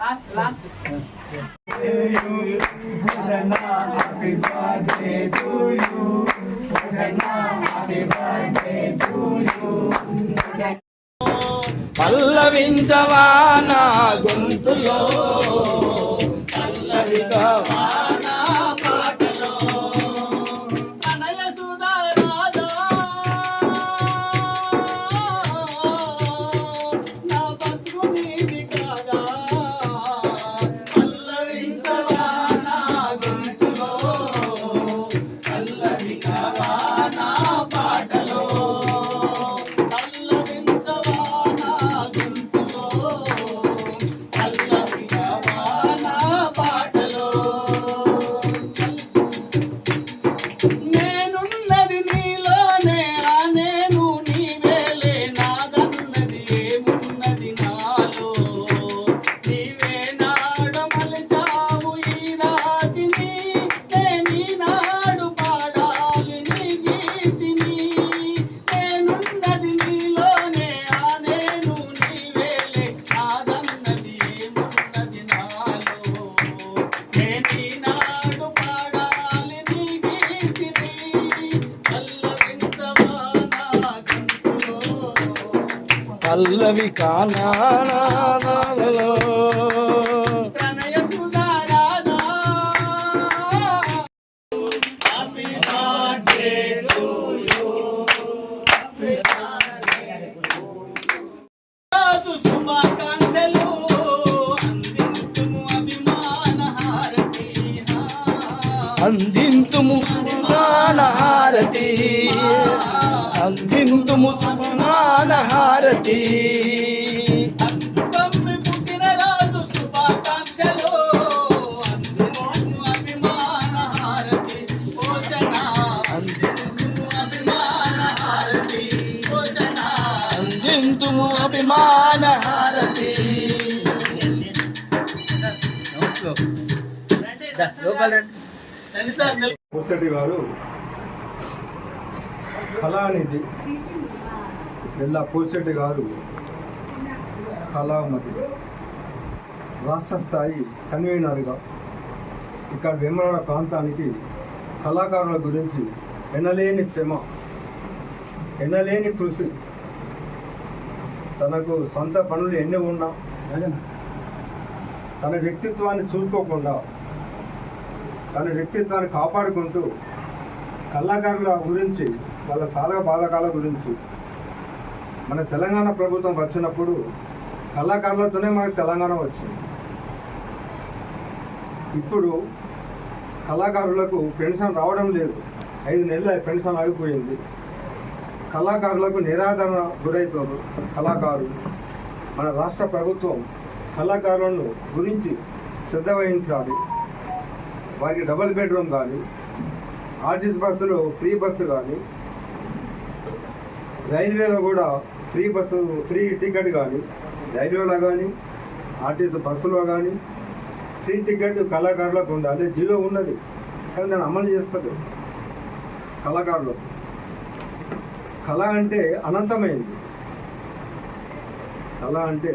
Last last పల్లవించవా నా గొంతులో పల్లవిగా పల్లవి కానాలో హారతి. అందింతుము సుమాన హారతి. అందింతుము అభిమాన హారతి. భోజన అందింతుము అభిమాన హారతి భోజన అందింతుము అభిమాన హారతి రండి సార్ ముసటి కళ కళానిధి ఎల్లా పూసెట్టి గారు కళామతి రాష్ట్ర స్థాయి కన్వీనర్గా ఇక్కడ వేమరాడ ప్రాంతానికి కళాకారుల గురించి ఎనలేని శ్రమ ఎనలేని కృషి. తనకు సొంత పనులు ఎన్ని ఉన్నా తన వ్యక్తిత్వాన్ని చూసుకోకుండా తన వ్యక్తిత్వాన్ని కాపాడుకుంటూ కళాకారుల గురించి వాళ్ళ సాధక బాధకాల గురించి. మన తెలంగాణ ప్రభుత్వం వచ్చినప్పుడు కళాకారులతోనే మనకు తెలంగాణ వచ్చింది. ఇప్పుడు కళాకారులకు పెన్షన్ రావడం లేదు. ఐదు నెలల పెన్షన్ ఆగిపోయింది. కళాకారులకు నిరాదరణ గురవుతారు కళాకారులు. మన రాష్ట్ర ప్రభుత్వం కళాకారులను గురించి శ్రద్ధ వహించాలి. వారికి డబుల్ బెడ్రూమ్ కానీ ఆర్టీసీ బస్సులో ఫ్రీ బస్సు కానీ రైల్వేలో కూడా ఫ్రీ బస్సు ఫ్రీ టికెట్ కానీ రైల్వేలో కానీ ఆర్టీసీ బస్సులో కానీ ఫ్రీ టికెట్ కళాకారులకు ఉంది అదే జీవో ఉన్నది. కానీ దాన్ని అమలు చేస్తారు కళాకారులు. కళ అంటే అనంతమైంది కళ అంటే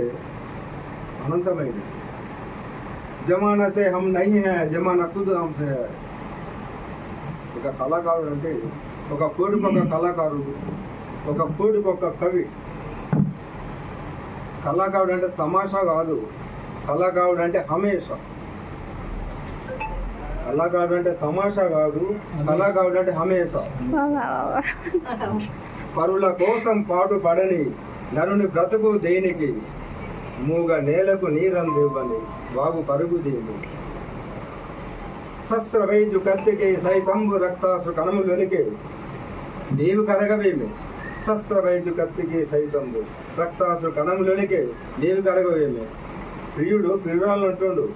అనంతమైంది జమానా సే హమ్ నహీ హై జమానా ఖుద్ హమ్సే ఒక కళాకారుడు అంటే ఒక కోడి కళాకారుడు ఒక కోడికి ఒక కవి. కళాకారుడు అంటే తమాషా కాదు. కళాకారుడు అంటే హమేష. కళాకారుడు అంటే తమాషా కాదు. కళాకారుడు అంటే హమేష. పరుల కోసం పాటు పడని నరుని బ్రతుకు దేనికి? మూగ నేలకు నీరందివ్వని బాబు పరుగు దేని? శస్త్ర వైద్యు కత్తికి సైతంబు రక్తాసు కణములొనికి నీవు కరగవేమి? శస్త్ర వైద్యు కత్తికి సైతంబు రక్తాసు కణములొనికి నీవు కరగవేమి. ప్రియుడు ప్రియురాలు అంటుండు